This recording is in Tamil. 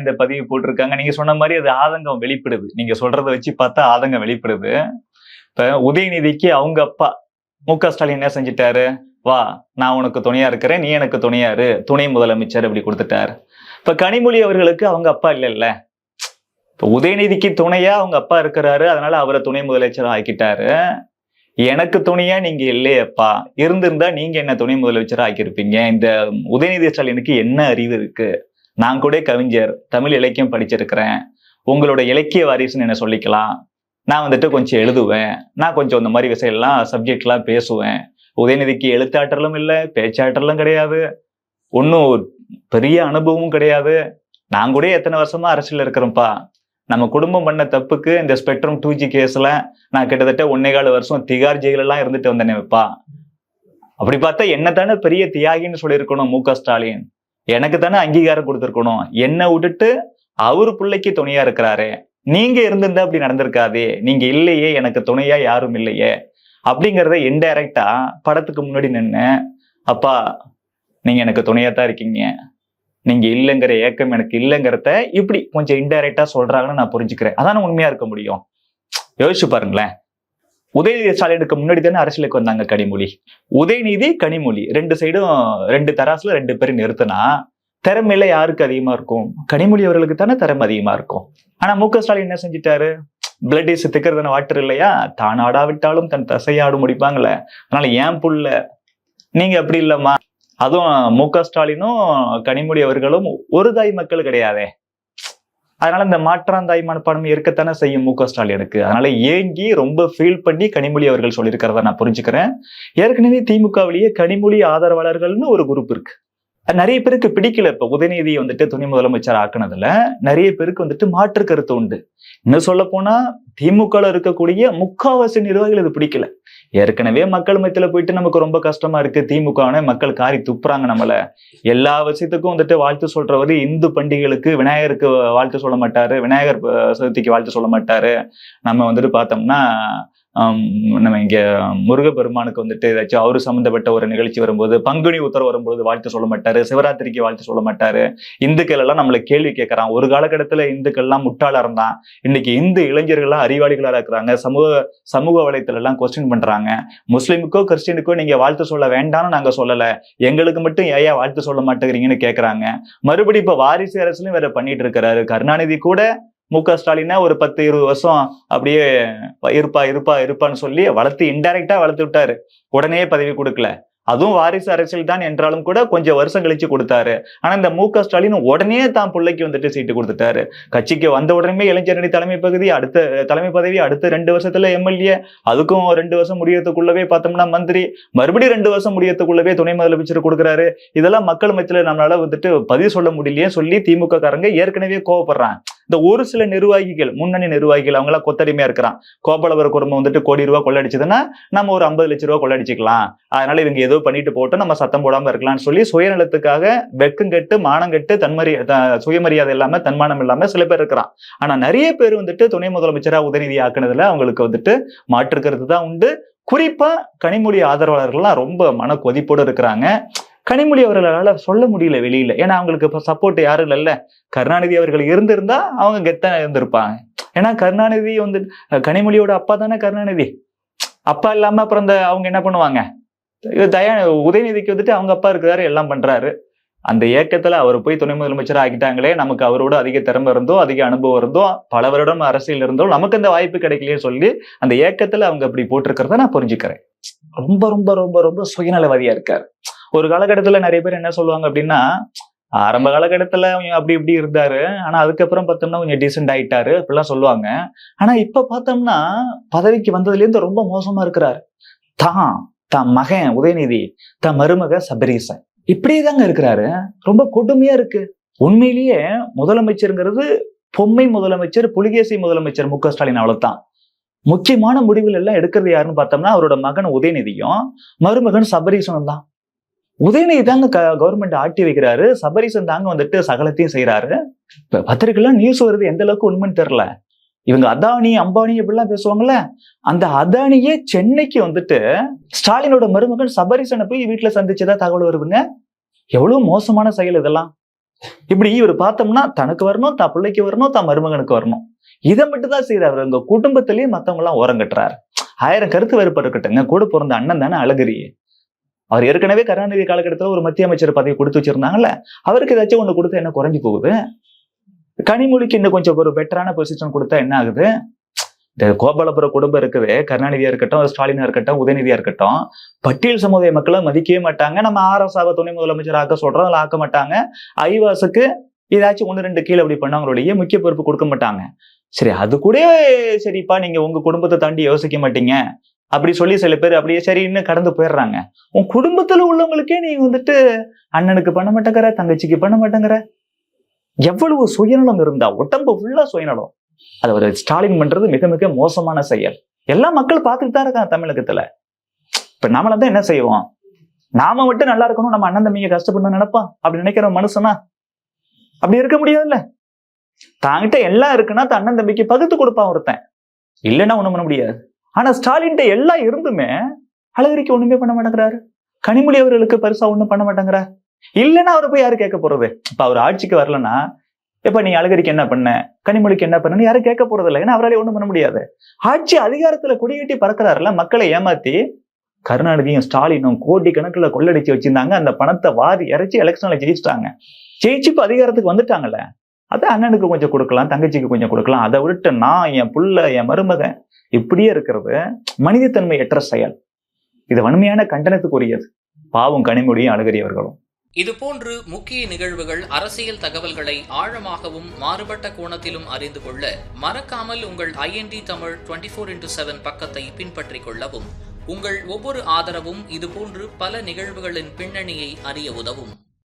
இந்த பதிவு போட்டிருக்காங்க. நீங்க சொன்ன மாதிரி அது ஆதங்கம் வெளிப்படுது. நீங்க சொல்றதை வச்சு பார்த்தா ஆதங்கம் வெளிப்படுது. இப்ப உதயநிதிக்கு அவங்க அப்பா மு க ஸ்டாலின் என்ன செஞ்சிட்டாரு? வா நான் உனக்கு துணையா இருக்கிறேன் நீ எனக்கு துணையாரு. துணை முதலமைச்சர் அப்படி கொடுத்துட்டாரு. இப்ப கனிமொழி அவர்களுக்கு அவங்க அப்பா இல்லைல்ல. இப்ப உதயநிதிக்கு துணையா அவங்க அப்பா இருக்கிறாரு. அதனால அவரை துணை முதலமைச்சர் ஆக்கிட்டாரு. எனக்கு துணையா நீங்க இல்லையப்பா. இருந்திருந்தா நீங்க என்ன துணை முதலமைச்சர் ஆக்கியிருப்பீங்க? இந்த உதயநிதி ஸ்டாலினுக்கு என்ன அறிவு இருக்கு? நான் கூட கவிஞர் தமிழ் இலக்கியம் படிச்சிருக்கிறேன். உங்களோட இலக்கிய வாரிசுன்னு என்ன சொல்லிக்கலாம்? நான் வந்துட்டு கொஞ்சம் எழுதுவேன். நான் கொஞ்சம் இந்த மாதிரி விஷயம்லாம் சப்ஜெக்ட்லாம் பேசுவேன். உதயநிதிக்கு எழுத்தாற்றலும் இல்லை பேச்சாற்றலும் கிடையாது. ஒன்றும் பெரிய அனுபவமும் கிடையாது. நான் கூட எத்தனை வருஷமா அரசியல் இருக்கிறேன்ப்பா. நம்ம குடும்பம் பண்ண தப்புக்கு இந்த ஸ்பெக்ட்ரம் டூ ஜி கேஸில் நான் கிட்டத்தட்ட ஒன்னே கால வருஷம் திகார் ஜெயிலெல்லாம் இருந்துட்டு வந்தேனேப்பா. அப்படி பார்த்தா என்ன தானே பெரிய தியாகின்னு சொல்லியிருக்கணும் மு க ஸ்டாலின். எனக்கு தானே அங்கீகாரம் கொடுத்துருக்கணும். என்னை விட்டுட்டு அவரு பிள்ளைக்கு துணையா இருக்கிறாரு. நீங்க இருந்திருந்தா அப்படி நடந்திருக்காதே. நீங்க இல்லையே எனக்கு துணையா யாரும் இல்லையே. அப்படிங்கிறத இன்டைரக்டா படத்துக்கு முன்னாடி நின்று அப்பா நீங்க எனக்கு துணையா தான் இருக்கீங்க. நீங்க இல்லைங்கிற ஏக்கம் எனக்கு இல்லைங்கிறத இப்படி கொஞ்சம் இன்டைரக்டா சொல்றாங்கன்னு நான் புரிஞ்சுக்கிறேன். அதான் உண்மையா இருக்க முடியும். யோசிச்சு பாருங்களேன். உதயநிதி ஸ்டாலினுக்கு முன்னாடி தானே அரசியலுக்கு வந்தாங்க கனிமொழி. உதயநிதி கனிமொழி ரெண்டு சைடும் ரெண்டு தராசுல ரெண்டு பேரும் நிறுத்தினா திறமையில யாருக்கு அதிகமா இருக்கும்? கனிமொழி அவர்களுக்கு தானே திறமை அதிகமா இருக்கும். ஆனா மு க ஸ்டாலின் என்ன செஞ்சிட்டாரு? Blood is thicker than water இல்லையா? தான் ஆடாவிட்டாலும் தன் தசையாடு முடிப்பாங்களே அதனால ஏன் புள்ள நீங்க அப்படி இல்லம்மா. அதுவும் மு க ஸ்டாலினும் கனிமொழி அவர்களும் ஒரு தாய் மக்கள் கிடையாதே. அதனால இந்த மாற்றாந்தாய் மனப்பான்மை இருக்கத்தானே செய்யும் மு க ஸ்டாலினுக்கு அதனால ஏங்கி ரொம்ப ஃபீல் பண்ணி கனிமொழி அவர்கள் சொல்லியிருக்கிறத நான் புரிஞ்சுக்கிறேன். ஏற்கனவே திமுகவிலேயே கனிமொழி ஆதரவாளர்கள்னு ஒரு குரூப் இருக்கு. அது நிறைய பேருக்கு பிடிக்கல இப்ப. உதயநிதி வந்துட்டு துணை முதலமைச்சர் ஆக்குனதுல நிறைய பேருக்கு வந்துட்டு மாற்று கருத்து உண்டு. இன்னும் சொல்ல போனா திமுகல இருக்கக்கூடிய முக்காவாசி நிர்வாகிகள் இது பிடிக்கல. ஏற்கனவே மக்கள் மத்தியில போயிட்டு நமக்கு ரொம்ப கஷ்டமா இருக்கு. திமுகவுனே மக்கள் காரி துப்புறாங்க நம்மள. எல்லா விஷயத்துக்கும் வந்துட்டு வாழ்த்து சொல்றவர் இந்து பண்டிகைகளுக்கு விநாயகருக்கு வாழ்த்து சொல்ல மாட்டாரு. விநாயகர் சதுர்த்திக்கு வாழ்த்து சொல்ல மாட்டாரு. நம்ம வந்துட்டு பார்த்தோம்னா நம்ம இங்கே முருகப்பெருமானுக்கு வந்துட்டு ஏதாச்சும் அவரு சம்மந்தப்பட்ட ஒரு நிகழ்ச்சி வரும்போது பங்குனி உத்தரவு வரும்போது வாழ்த்து சொல்ல மாட்டாரு சிவராத்திரிக்கு வாழ்த்து சொல்ல மாட்டாரு. இந்துக்கள் எல்லாம் நம்மளை கேள்வி கேட்கறான். ஒரு காலகட்டத்தில் இந்துக்கள்லாம் முட்டாளா இருந்தான் இன்னைக்கு இந்து இளைஞர்கள்லாம் அறிவாளிகளா இருக்கிறாங்க. சமூக சமூக வலைத்தளம் எல்லாம் கொஸ்டின் பண்றாங்க. முஸ்லீமுக்கோ கிறிஸ்டினுக்கோ நீங்க வாழ்த்து சொல்ல வேண்டாம்னு நாங்க சொல்லல. எங்களுக்கு மட்டும் ஏயா வாழ்த்து சொல்ல மாட்டேங்கிறீங்கன்னு கேட்கறாங்க. மறுபடி இப்ப வாரிசு அரசுலையும் வேற பண்ணிட்டு இருக்கிறாரு. கருணாநிதி கூட மு க ஸ்டாலினா ஒரு பத்து இருபது வருஷம் அப்படியே இருப்பா இருப்பா இருப்பான்னு சொல்லி வளர்த்து இன்டைரக்டா வளர்த்து விட்டாரு. உடனே பதவி கொடுக்கல. அதுவும் வாரிசு அரசியல் தான் என்றாலும் கூட கொஞ்சம் வருஷம் கழிச்சு கொடுத்தாரு. ஆனா இந்த மு க ஸ்டாலின் உடனே தான் பிள்ளைக்கு வந்துட்டு சீட்டு கொடுத்துட்டாரு. கட்சிக்கு வந்த உடனே இளைஞரணி தலைமை பகுதி அடுத்த தலைமை பதவி அடுத்த ரெண்டு வருஷத்துல எம்எல்ஏ அதுக்கும் ரெண்டு வருஷம் முடியறதுக்குள்ளவே பார்த்தோம்னா மந்திரி மறுபடியும் ரெண்டு வருஷம் முடியறதுக்குள்ளவே துணை முதலமைச்சர் கொடுக்குறாரு. இதெல்லாம் மக்கள் மத்தியில நம்மளால வந்துட்டு பதிவு சொல்ல முடியலையே சொல்லி திமுக காரங்க ஏற்கனவே கோவப்படுறான் இந்த ஒரு சில நிர்வாகிகள் முன்னணி நிர்வாகிகள் அவங்க எல்லாம் கொத்தடிமையா இருக்கிறான். கோபாலபுர குடும்பம் வந்துட்டு கோடி ரூபாய் கொள்ளடிச்சதுன்னா நம்ம ஒரு ஐம்பது லட்ச ரூபாய் கொள்ளடிச்சிக்கலாம். அதனால இவங்க ஏதோ பண்ணிட்டு போட்டு நம்ம சத்தம் போடாம இருக்கலாம்னு சொல்லி சுயநலத்துக்காக வெக்கம் கெட்டு மானம் கெட்டு தன்மரி த- சுயமரியாதை இல்லாம தன்மானம் இல்லாம சில பேர் இருக்கிறான். ஆனா நிறைய பேர் வந்துட்டு துணை முதலமைச்சரா உதயநிதி ஆக்குனதுல அவங்களுக்கு வந்துட்டு மாற்றுக்கிறது தான் உண்டு. குறிப்பா கனிமொழி ஆதரவாளர்கள்லாம் ரொம்ப மன கொதிப்போடு இருக்கிறாங்க. கனிமொழி அவர்களால சொல்ல முடியல வெளியில. ஏன்னா அவங்களுக்கு இப்போ சப்போர்ட் யாரும் இல்லைல்ல. கருணாநிதி அவர்கள் இருந்திருந்தா அவங்க கெத்தா இருந்திருப்பாங்க. ஏன்னா கருணாநிதி வந்து கனிமொழியோட அப்பா தானே கருணாநிதி? அப்பா இல்லாம அப்புறம் இந்த அவங்க என்ன பண்ணுவாங்க? தயா உதயநிதிக்கு வந்துட்டு அவங்க அப்பா இருக்கிறாரு எல்லாம் பண்றாரு. அந்த ஏக்கத்துல அவர் போய் துணை முதலமைச்சர் ஆகிட்டாங்களே நமக்கு அவரோட அதிக திறமை இருந்தோ அதிக அனுபவம் இருந்தோ பல வருடம் அரசியல் இருந்தோ நமக்கு அந்த வாய்ப்பு கிடைக்கலையே சொல்லி அந்த இயக்கத்துல அவங்க அப்படி போட்டிருக்கிறத நான் புரிஞ்சுக்கிறேன். ரொம்ப ரொம்ப ரொம்ப ரொம்ப சுயநலவாதியா இருக்காரு. ஒரு காலகட்டத்துல நிறைய பேர் என்ன சொல்லுவாங்க அப்படின்னா ஆரம்ப காலகட்டத்துல அப்படி இப்படி இருந்தாரு. ஆனா அதுக்கப்புறம் பார்த்தோம்னா கொஞ்சம் டீசென்ட் ஆயிட்டாரு. அப்படிலாம் சொல்லுவாங்க. ஆனா இப்ப பார்த்தோம்னா பதவிக்கு வந்ததுல இருந்து ரொம்ப மோசமா இருக்கிறாரு. தான் தான் மகன் உதயநிதி தான் மருமக சபரீசன். இப்படியே தாங்க இருக்கிறாரு. ரொம்ப கொடுமையா இருக்கு. உண்மையிலேயே முதலமைச்சருங்கிறது பொம்மை முதலமைச்சர் புலிகேசி முதலமைச்சர் மு க ஸ்டாலின் அவ்வளவுதான். முக்கியமான முடிவுகள் எல்லாம் எடுக்கிறது யாருன்னு பார்த்தோம்னா அவரோட மகன் உதயநிதியும் மருமகன் சபரீசனும் தான். உதயநிதி தாங்க கவர்மெண்ட் ஆட்டி வைக்கிறாரு. சபரீசன் தாங்க வந்துட்டு சகலத்தையும் செய்யறாரு இப்ப நியூஸ் வருது எந்த அளவுக்கு உண்மைன்னு தெரியல. இவங்க அதானி அம்பானி இப்படிலாம் பேசுவாங்கல்ல அந்த அதானியே சென்னைக்கு வந்துட்டு ஸ்டாலினோட மருமகன் சபரீசனை போய் வீட்டுல சந்திச்சதா தகவல் வருதுங்க. எவ்வளவு மோசமான செயல் இதெல்லாம். இப்படி இவர் பார்த்தோம்னா தனக்கு வரணும் தான் பிள்ளைக்கு வரணும் தான் மருமகனுக்கு வரணும். இதை மட்டும் தான் செய்யறாரு உங்க குடும்பத்திலேயே மத்தவங்க எல்லாம் ஓரம் கட்டுறாரு. ஆயிரம் கருத்து வேறுபாடு இருக்கட்டுங்க கூட பிறந்த அண்ணன் தானே அழகிரி. அவர் ஏற்கனவே கருணாநிதி காலகட்டத்தில் ஒரு மத்திய அமைச்சர் பதவி கொடுத்து வச்சிருந்தாங்கல்ல அவருக்கு ஏதாச்சும் ஒண்ணு கொடுத்தா என்ன குறைஞ்சு போகுது? கனிமொழிக்கு இன்னும் கொஞ்சம் ஒரு பெட்டரான பொசிஷன் கொடுத்தா என்ன ஆகுது? இந்த கோபாலபுர குடும்பம் இருக்குது கருணாநிதியா இருக்கட்டும் ஸ்டாலினா இருக்கட்டும் உதயநிதியா இருக்கட்டும் பட்டியல் சமுதாய மக்களை மதிக்கவே மாட்டாங்க. நம்ம ஆர்எஸ்ஆவை துணை முதலமைச்சர் ஆக்க சொல்றோம் அதில் ஆக்க மாட்டாங்க. ஐவாசுக்கு ஏதாச்சும் ஒன்று ரெண்டு கீழே அப்படி பண்ணவங்களுடைய முக்கிய பொறுப்பு கொடுக்க மாட்டாங்க. சரி அது கூட சரிப்பா நீங்க உங்க குடும்பத்தை தாண்டி யோசிக்க மாட்டீங்க. அப்படி சொல்லி சில பேர் அப்படியே சரின்னு கடந்து போயிடுறாங்க. உன் குடும்பத்துல உள்ளவங்களுக்கே நீ வந்துட்டு அண்ணனுக்கு பண்ண மாட்டேங்கிற தங்கச்சிக்கு பண்ண மாட்டேங்கிற. எவ்வளவு சுயநலம் இருந்தா உடம்பு ஃபுல்லா சுயநலம். அது ஒரு ஸ்டாலின் பண்றது மிக மிக மோசமான செயல். எல்லா மக்கள் பார்த்துட்டு தான் இருக்காங்க தமிழகத்துல. இப்ப நாமள தான் என்ன செய்வோம்? நாம மட்டும் நல்லா இருக்கணும் நம்ம அண்ணன் தம்பிங்க கஷ்டப்படணும்னு நினைப்பான் அப்படி நினைக்கிற மனுஷனா அப்படி இருக்க முடியாதுல்ல. தாங்கிட்ட எல்லாம் இருக்குன்னா தன் அண்ணன் தம்பிக்கு பகுத்து கொடுப்பான் ஒருத்தன். இல்லைன்னா ஒண்ணும் பண்ண முடியாது. ஆனா ஸ்டாலின்கிட்ட எல்லாம் இருந்துமே அழகிரிக்கு ஒண்ணுமே பண்ண மாட்டேங்கிறாரு. கனிமொழி அவர்களுக்கு பெருசா ஒண்ணும் பண்ண மாட்டேங்கிறார். இல்லைன்னா அவரை போய் யாரு கேட்க போறது? இப்ப அவர் ஆட்சிக்கு வரலன்னா எப்ப நீ அழகிரிக்கு என்ன பண்ண? கனிமொழிக்கு என்ன பண்ணு யாரும் கேட்க போறது இல்லை. ஏன்னா அவரால் ஒண்ணும் பண்ண முடியாது. ஆட்சி அதிகாரத்துல கொடியேட்டி பறக்கிறாருல மக்களை ஏமாத்தி கருணாநிதியும் ஸ்டாலினும் கோடி கணக்குல கொள்ளடிச்சு வச்சிருந்தாங்க. அந்த பணத்தை வாரி இறைச்சி எலெக்ஷன்ல ஜெயிச்சிட்டாங்க. ஜெயிச்சு இப்போ அதிகாரத்துக்கு வந்துட்டாங்கல்ல அதான் அண்ணனுக்கு கொஞ்சம் கொடுக்கலாம் தங்கச்சிக்கு கொஞ்சம் கொடுக்கலாம். அதை விட்டு நான் என் புள்ள என் மருமகன் இப்படியே இருக்கிறது மனிதத்தன்மை எற்ற செயல். இது வன்மையான கண்டனத்துக்குரியது. பாவம் கனிமொழியும் அழகரியவர்களும். இதுபோன்று முக்கிய நிகழ்வுகள் அரசியல் தகவல்களை ஆழமாகவும் மாறுபட்ட கோணத்திலும் அறிந்து கொள்ள மறக்காமல் உங்கள் IND Tamil twenty four into seven பக்கத்தை பின்பற்றிக் கொள்ளவும் உங்கள் ஒவ்வொரு ஆதரவும் இதுபோன்று பல நிகழ்வுகளின் பின்னணியை அறிய உதவும்.